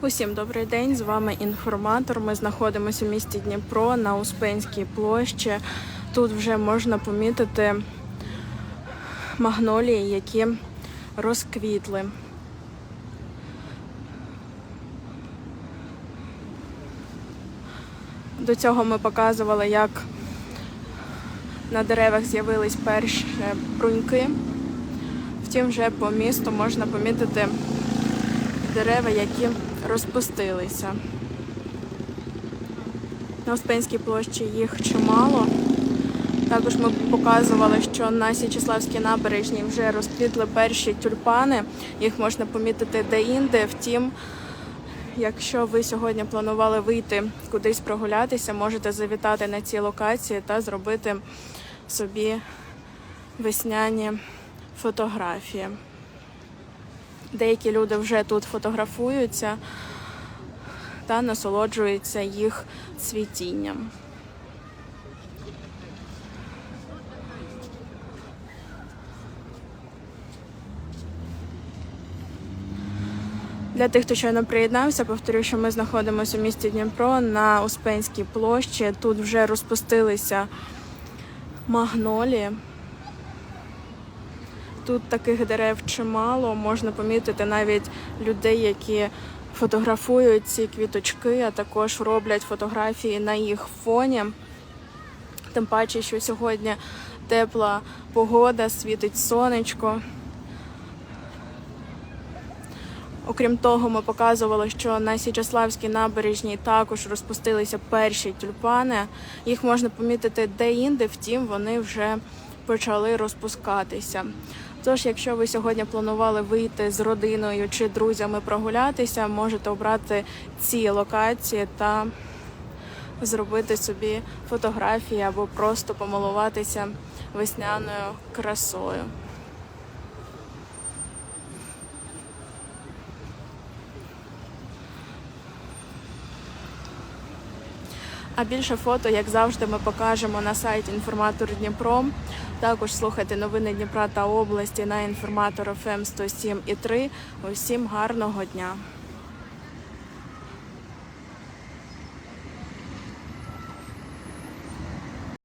Усім добрий день. З вами інформатор. Ми знаходимося у місті Дніпро на Успенській площі. Тут вже можна помітити магнолії, які розквітли. До цього ми показували, як на деревах з'явились перші бруньки. Втім, вже по місту можна помітити дерева, які розпустилися. На Успенській площі їх чимало. Також ми показували, що на Січеславській набережній вже розквітли перші тюльпани. Їх можна помітити де-інде. Втім, якщо ви сьогодні планували вийти кудись прогулятися, можете завітати на ці локації та зробити собі весняні фотографії. Деякі люди вже тут фотографуються та насолоджуються їх цвітінням. Для тих, хто щойно приєднався, повторю, що ми знаходимося у місті Дніпро на Успенській площі. Тут вже розпустилися магнолії. Тут таких дерев чимало. Можна помітити навіть людей, які фотографують ці квіточки, а також роблять фотографії на їх фоні. Тим паче, що сьогодні тепла погода, світить сонечко. Окрім того, ми показували, що на Січеславській набережній також розпустилися перші тюльпани. Їх можна помітити де-інде, втім вони вже почали розпускатися. Тож, якщо ви сьогодні планували вийти з родиною чи друзями прогулятися, можете обрати ці локації та зробити собі фотографії або просто помилуватися весняною красою. А більше фото, як завжди, ми покажемо на сайті інформатор Дніпро. Також слухайте новини Дніпра та області на інформатор ФМ 107 і 3. Усім гарного дня!